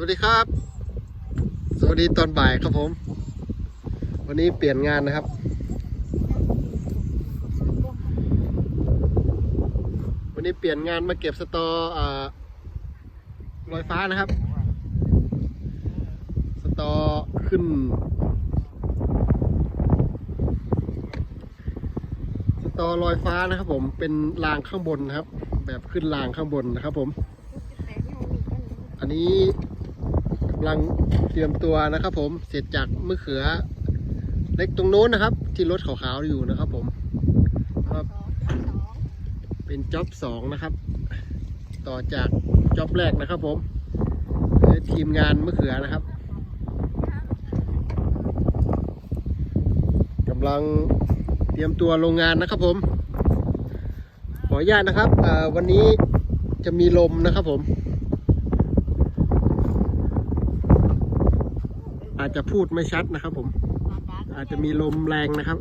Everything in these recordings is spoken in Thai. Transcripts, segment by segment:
วัสดีครับ สวัสดีตอนบ่ายครับผม วันนี้เปลี่ยนงานนะครับ วันนี้เปลี่ยนงานมาเก็บสตอลอยฟ้านะครับ สตอขึ้น สตอลอยฟ้านะครับผมเป็นรางข้างบนนะครับ แบบขึ้นรางข้างบนนะครับผมอันนี้ำลังเตรียมตัวนะครับ ผมเสร็จจากมะเขือ เล็กตรงโน้นนะครับ ที่รถขาวๆอยู่นะครับ ผมครับ เป็นจ็อบสองนะครับ ต่อจากจ็อบแรกนะครับ ผมทีมงานมะเขือนะครับกำลังเตรียมตัวโรงงานนะครับ ผม ขออนุญาตนะครับวันนี้จะมีลมนะครับ ผม อาจจะพูดไม่ชัดนะครับผม อาจจะมีลมแรงนะครับ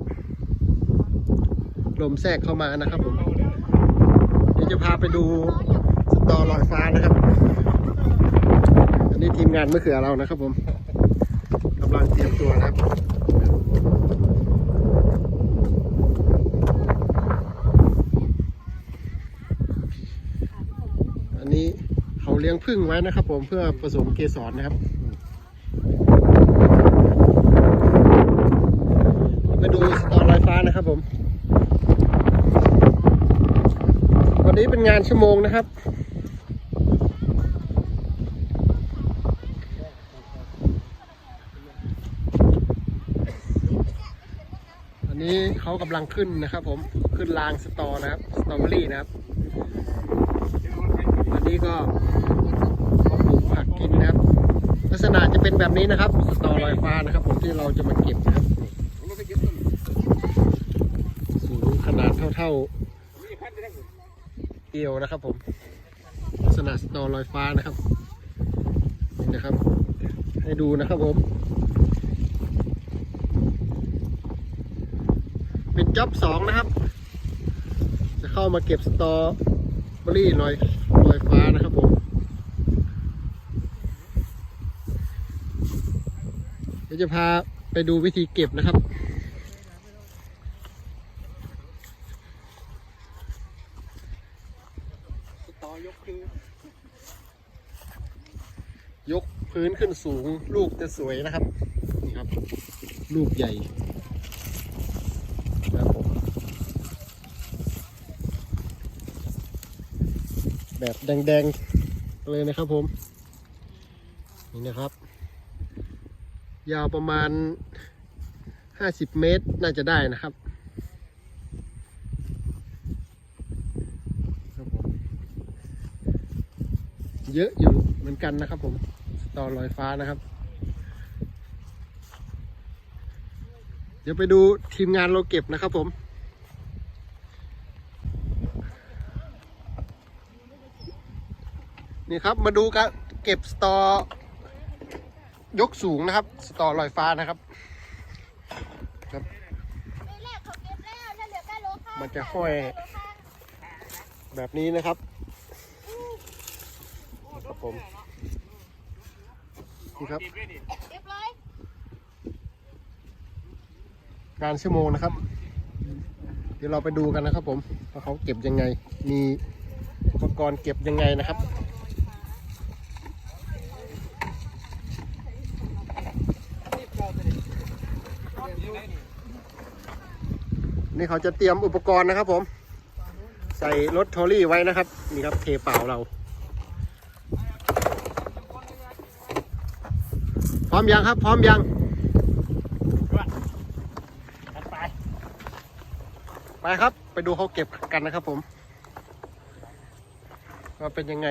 ลมแทรกเข้ามานะครับผม เดี๋ยวจะพาไปดูสตอลอยฟ้านะครับ อันนี้ทีมงานมะเขือเรานะครับผมกำลังเตรียมตัวนะครับอันนี้เขาเลี้ยงผึ้งไว้นะครับ ผมเพื่อผสมเกสรนะครับ มาดูสตอลอยฟ้า นะครับผม วันนี้เป็นงานชั่วโมงนะครับ อันนี้เขากำลังขึ้นนะครับ ผม ขึ้นรางสตอนะครับ สตรอเบอรี่นะครับ อันนี้ก็ปลูกผักกินนะครับ ลักษณะจะเป็นแบบนี้นะครับ สตอลอยฟ้านะครับ ผมที่เราจะมาเก็บนะครับ ขนาดเท่าๆ เอวนะครับผม ลักษณะสตอลอยฟ้านะครับนี่นะครับ ให้ดูนะครับผม เป็นจ็อบสองนะครับ จะเข้ามาเก็บสตอเบอรี่ลอยลอยฟ้านะครับผมเดี๋ยวจะพาไปดูวิธีเก็บนะครับ ต่อยกคือย ก พื้นขึ้นสูง ลูกจะสวยนะครับ นี่ครับ ลูกใหญ่ครับผมแบบแดงๆ เลยนะครับผม นี่นะครับ ยาวประมาณ 50 เมตรน่าจะได้นะครับครับผมเยอะอยู่เหมือนกันนะครับผม ตอลอยฟ้านะครับ เดี๋ยวไปดูทีมงานเราเก็บนะครับผม นี่ครับมาดูการเก็บสตอยกสูงนะครับ สตอลอยฟ้านะครับมันจะห้อยแบบนี้นะครับครับผม นี่ครับการชั่วโมงนะครับ เดี๋ยวเราไปดูกันนะครับผมว่าเขาเก็บยังไง มีอุปกรณ์เก็บยังไงนะครับนี่เขาจะเตรียมอุปกรณ์นะครับผม ใส่รถโทรลี่ไว้นะครับ นี่ครับเทเปล่าเรา ร้อมยังครับ พร้อมยังไปไปครับ ไปดูเขาเก็บกันนะครับผมว่าเป็นยังไง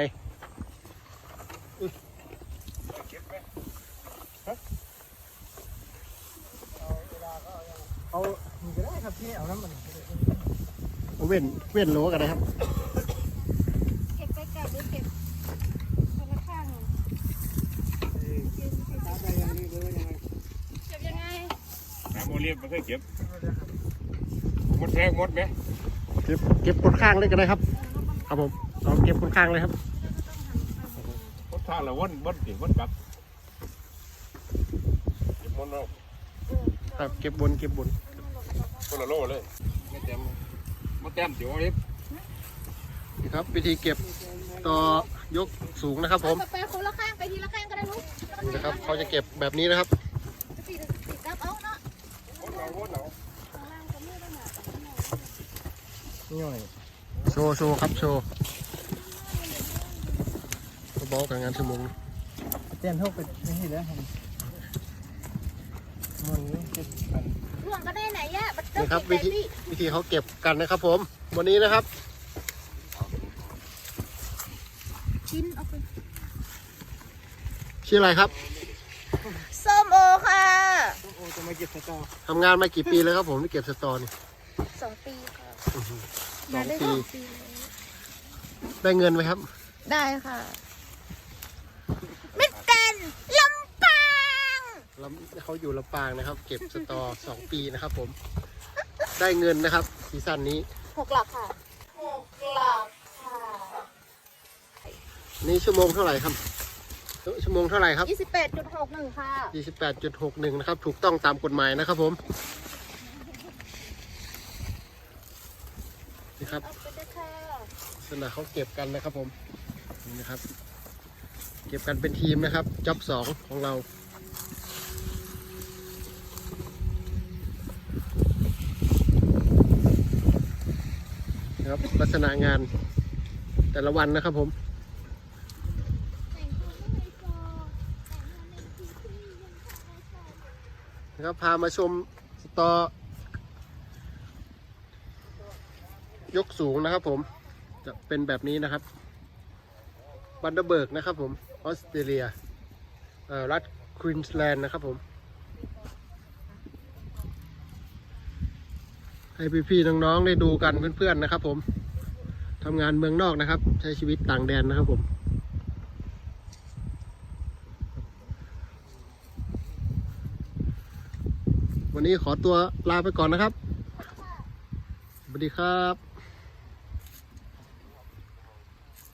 เอาหนีก็ได้ครับพี่เอาน้ำมันเอาเว้นเว้นโลกันนะครับ เก็บไปกลับหรือเก็บคนละข้างเหรอ ตาไปยังนี่เลยยังไง เก็บยังไง น้ำโมเลียบ ไม่เคยเก็บหมดแทงหมดไหมเก็บเก็บคนข้างเลยก็ได้ครับครับผมเอาเก็บคนข้างเลยครับหมดทางละวนวนสิวนกลับเก็บมันเราครับเก็บบนเก็บบนคนละโลเลยไม่เต็มไม่เต็มเดี๋ยวเอาเล็บนี่ครับ วิธีเก็บต่อยกสูงนะครับผมไปคนละข้างไปทีละข้างก็ได้ลูกนี่นะครับเขาจะเก็บแบบนี้นะครับ จะปีติดกับเอาเนาะ วนเอาวนเอา ข้างล่างก็ไม่ได้หนา ย่อยโชว์โชว์ครับโชว์ก็บอกกับงานชั่วโมงเต้นเท่าไปไม่ให้แล้วครับมันเจ็ดพันล่วงก็ได้ไหนย่ะบัดเจ้านี่ครับติวิดธีใจพี่วิธีเขาเก็บกันนะครับ ผม วันนี้นะครับกินเอาไปชื่ออะไรครับส้มโอค่ะโอ้จะมาเก็บสตอทำงานมากี่ปีแล้วครับผมที่เก็บสตอนี่ สองปีค่ะอื้อหือมาได้สสอองงปีปีแล้วได้เงินไหมครับ ได้ค่ะ มิดกันลำปางลำเขาอยู่ลำปางนะครับ เก็บสตอ สองปีนะครับผม ได้เงินนะครับซีซั่นนี้ หกหลักค่ะหกหลักค่ะนี่ชั่วโมงเท่าไหร่ครับ ชั่วโมงเท่าไหร่ครับ ยี่สิบแปดจุดหกหนึ่งค่ะ 28.61 นะครับ ถูกต้องตามกฎหมายนะครับผม นี่ครับเอาไปด้วยค่ะลักษณะเขาเก็บกันนะครับผมนี่นะครับ เก็บกันเป็นทีมนะครับจ็อบสองของเราครับลักษณะงานแต่ละวันนะครับผมนจอแต่งงานในทีที่ยังทำไม่ใช่นะครับพามาชมสตอ ยกสูงนะครับผมจะเป็นแบบนี้นะครับบันเดอร์เบิร์กนะครับผมออสเตรเลียรัฐควีนส์แลนด์นะครับผมให้พี่ๆน้องๆได้ดูกันเพื่อนๆนะครับผมทำงานเมืองนอกนะครับ ใช้ชีวิตต่างแดนนะครับผมวันนี้ขอตัวลาไปก่อนนะครับ สวัสดีครับ